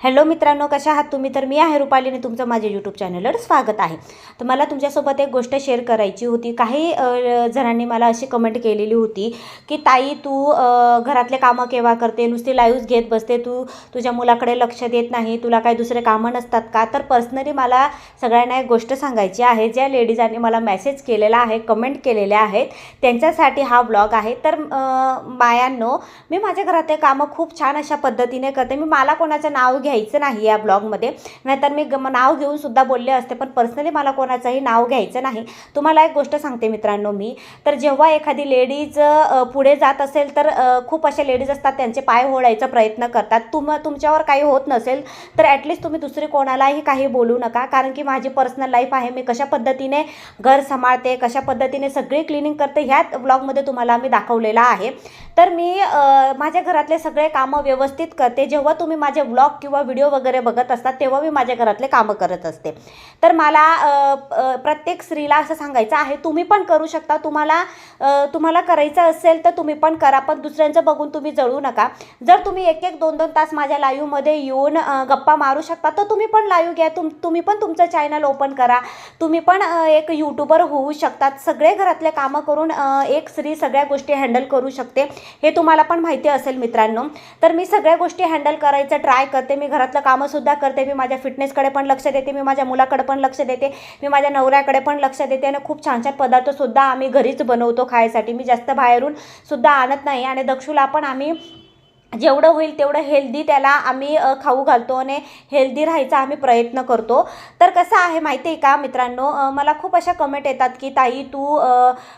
Hello मित्रांनो कशा आहात तुम्ही? तर मी आहे रुपालीने तुमचं माझ्या यूट्यूब चॅनलवर स्वागत आहे. तर मला तुमच्यासोबत एक गोष्ट शेअर करायची होती. काही जणांनी मला अशी कमेंट केलेली होती की ताई तू घरातले कामं केव्हा करते? नुसती लाईव्ह घेत बसते. तू तुझ्या मुलाकडे लक्ष देत नाही. तुला काही दुसरे कामं नसतात का? तर पर्सनली मला सगळ्यांना एक गोष्ट सांगायची आहे. ज्या लेडीजांनी मला मेसेज केलेला आहे कमेंट केलेल्या आहेत त्यांच्यासाठी हा ब्लॉग आहे. तर मायांनो बायांनो मी माझ्या घरातले कामं खूप छान अशा पद्धतीने करते. मी मला कोणाचं नाव घ्यायचं नाही या ब्लॉगमध्ये. नाहीतर मी ग नाव घेऊन सुद्धा बोलले असते पण पर्सनली मला कोणाचंही नाव घ्यायचं नाही. तुम्हाला एक गोष्ट सांगते मित्रांनो मी. तर जेव्हा एखादी लेडीज पुढे जात असेल तर खूप अशा लेडीज असतात त्यांचे पाय होळायचा प्रयत्न करतात. तुम तुमच्यावर काही होत नसेल तर ॲटलिस्ट तुम्ही दुसरी कोणालाही काही बोलू नका. कारण की माझी पर्सनल लाईफ आहे मी कशा पद्धतीने घर सांभाळते कशा पद्धतीने सगळी क्लिनिंग करते ह्याच ब्लॉगमध्ये तुम्हाला मी दाखवलेला आहे. तर मी माझ्या घरातले सगळे कामं व्यवस्थित करते. जेव्हा तुम्ही माझे ब्लॉग किंवा व्हिडिओ वगैरे बघत असतात तेव्हा मी माझ्या घरातले कामं करत असते. तर मला प्रत्येक स्त्रीला असं सांगायचं आहे तुम्ही पण करू शकता तुम्हाला तुम्हाला करायचं असेल तर तुम्ही पण करा पण दुसऱ्यांचं बघून तुम्ही जळू नका. जर तुम्ही एक एक दोन दोन तास माझ्या लाईव्हमध्ये येऊन गप्पा मारू शकता तर तुम्ही पण लाईव्ह घ्या तुम तुम्ही पण तुमचं चॅनल ओपन करा. तुम्ही पण एक यूट्यूबर होऊ शकतात. सगळे घरातले कामं करून एक स्त्री सगळ्या गोष्टी हँडल करू शकते. हे तुम्हाला पण माहिती असेल मित्रांनो. तर मी सगळ्या गोष्टी हँडल करायचं ट्राय करते. मी मी घरातलं कामंसुद्धा करते मी माझ्या फिटनेसकडे पण लक्ष देते मी माझ्या मुलाकडे पण लक्ष देते मी माझ्या नवऱ्याकडे पण लक्ष देते आणि खूप छान छान पदार्थसुद्धा आम्ही घरीच बनवतो खायसाठी. मी जास्त बाहेरून सुद्धा आणत नाही आणि दक्षूला पण आम्ही जेवढं होईल तेवढं हेल्दी त्याला आम्ही खाऊ घालतो आणि हेल्दी राहायचा आम्ही प्रयत्न करतो. तर कसं आहे माहिती आहे का मित्रांनो? मला खूप अशा कमेंट येतात की ताई तू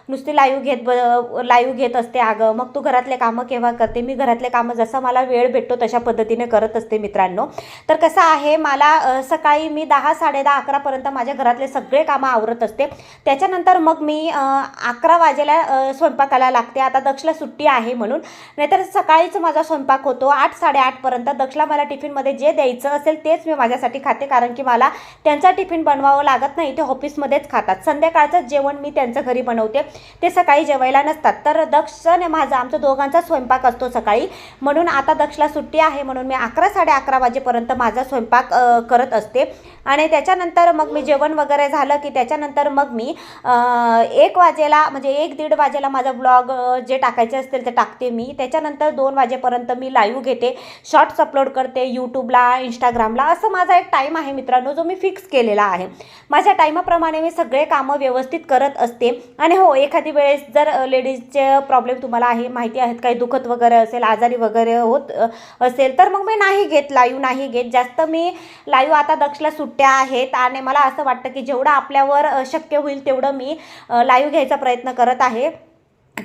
नुसती लाईव्ह घेत ब लाईव्ह घेत असते अगं. मग तू घरातले कामं केव्हा करते? मी घरातले कामं जसं मला वेळ भेटतो तशा पद्धतीने करत असते मित्रांनो. तर कसं आहे मला सकाळी मी दहा साडेदहा अकरापर्यंत माझ्या घरातले सगळे कामं आवरत असते. त्याच्यानंतर मग मी अकरा वाजेला स्वयंपाकाला लागते. आता दक्षला सुट्टी आहे म्हणून. नाहीतर सकाळीच माझा स्वयंपाक होतो. आठ साडेआठपर्यंत दक्षला मला टिफिनमध्ये जे द्यायचं असेल तेच मी माझ्यासाठी खाते कारण की मला त्यांचा टिफिन बनवावं लागत नाही. ते ऑफिसमध्येच खातात. संध्याकाळचं जेवण मी त्यांचं घरी बनवते. ते सकाळी जेवायला नसतात. तर दक्ष आणि माझा आमचा दोघांचा स्वयंपाक असतो सकाळी. म्हणून आता दक्षला सुट्टी आहे. म्हणून मी अकरा साडे अकरा वाजेपर्यंत माझा स्वयंपाक करत असते. आणि त्याच्यानंतर मग मी जेवण वगैरे झालं की त्याच्यानंतर मग मी एक वाजेला म्हणजे एक दीड वाजेला माझा ब्लॉग जे टाकायचे असतील ते टाकते मी. त्याच्यानंतर दोन वाजेपर्यंत मी लाईव्ह घेते. शॉर्ट्स अपलोड करते यूट्यूबला इंस्टाग्रामला असं माझा एक टाईम आहे मित्रांनो जो मी फिक्स केलेला आहे. माझ्या टाईमाप्रमाणे मी सगळे कामं व्यवस्थित करत असते. आणि हो एखादी वेळेस जर लेडीजचे प्रॉब्लेम तुम्हाला आहे माहिती आहेत काही दुखत वगैरे असेल आजारी वगैरे होत असेल तर मग मी नाही घेत लाईव्ह नाही घेत. जास्त मी लाईव्ह आता दक्षला सुट्ट्या आहेत आणि मला असं वाटतं की जेवढं आपल्यावर शक्य होईल तेवढं मी लाईव्ह घ्यायचा प्रयत्न करत आहे.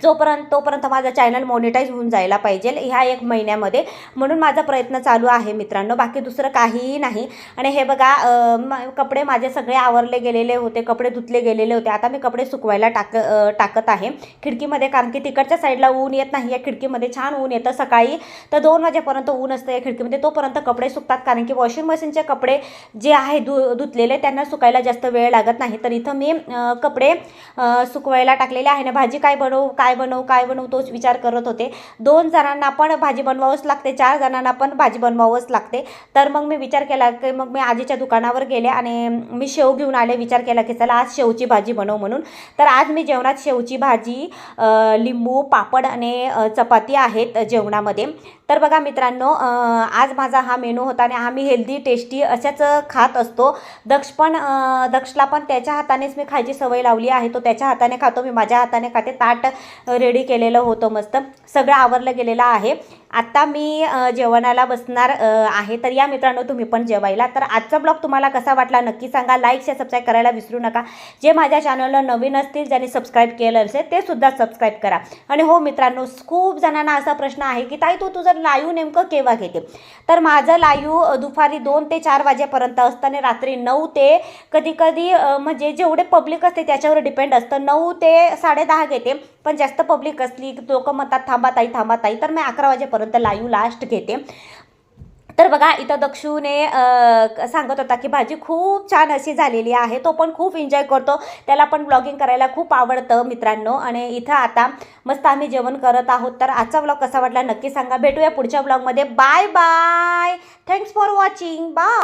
जोपर्यंत तोपर्यंत माझा चॅनल मोनिटाईज होऊन जायला पाहिजे ह्या एक महिन्यामध्ये. म्हणून माझा प्रयत्न चालू आहे मित्रांनो. बाकी दुसरं काहीही नाही. आणि हे बघा म- कपडे माझे सगळे आवरले गेलेले होते. कपडे धुतले गेलेले होते. आता मी कपडे सुकवायला टाक टाकत आहे. खिडकीमध्ये कारण की तिकडच्या साईडला ऊन येत नाही. या खिडकीमध्ये छान ऊन येतं. सकाळी तर दोन वाजेपर्यंत ऊन असतं या खिडकीमध्ये. तोपर्यंत कपडे सुकतात. कारण की वॉशिंग मशीनचे कपडे जे आहे धु धुतलेले त्यांना सुकायला जास्त वेळ लागत नाही. तर इथं मी कपडे सुकवायला टाकलेले आहे. ना भाजी काय बनवू काय बनवू काय बनवू तोच विचार करत होते. दोन जणांना पण भाजी बनवावंच लागते चार जणांना पण भाजी बनवावंच लागते. तर मग मी विचार केला की मग मी आजीच्या दुकानावर गेले आणि मी शेव घेऊन आले. विचार केला की चला आज शेवची भाजी बनव म्हणून. तर आज मी जेवणात शेवची भाजी लिंबू पापड आणि चपाती आहेत जेवणामध्ये. तर बघा मित्रांनो आज माझा हा मेनू होता आणि आम्ही हेल्दी टेस्टी अशाच खात असतो. दक्ष पण दक्षला पण त्याच्या हातानेच मी खायची सवय लावली आहे. तो त्याच्या हाताने खातो मी माझ्या हाताने खाते. ताट रेडी केलेलं होतं मस्त. सगळं आवरलं गेलेलं आहे. आत्ता मी जेवणाला बसणार आहे. तर या मित्रांनो तुम्ही पण जेवायला. तर आजचा ब्लॉग तुम्हाला कसा वाटला नक्की सांगा. लाईक शेअर सबस्क्राईब करायला विसरू नका. जे माझ्या चॅनलला नवीन असतील ज्यांनी सबस्क्राईब केलं असेल ते सुद्धा सबस्क्राईब करा. आणि हो मित्रांनो खूप जणांना असा प्रश्न आहे की ताई तू तुझं लाईव्ह नेमकं केव्हा घेते? तर माझं लाईव्ह दुपारी दोन ते चार वाजेपर्यंत असतं आणि रात्री नऊ ते कधी कधी म्हणजे जेवढे पब्लिक असते त्याच्यावर डिपेंड असतं. नऊ ते साडेदहा घेते. पण जास्त पब्लिक असली लोक म्हणतात थांबा ताई थांबा ताई. तर मी अकरा वाजेपर्यंत लाईव्ह लास्ट घेते. तर बघा इथं दक्षूने सांगत होता की भाजी खूप छान अशी झालेली आहे. तो पण खूप एन्जॉय करतो. त्याला पण ब्लॉगिंग करायला खूप आवडतं मित्रांनो. आणि इथं आता मस्त आम्ही जेवण करत आहोत. तर आजचा ब्लॉग कसा वाटला नक्की सांगा. भेटूया पुढच्या ब्लॉगमध्ये bye bye thanks for watching bye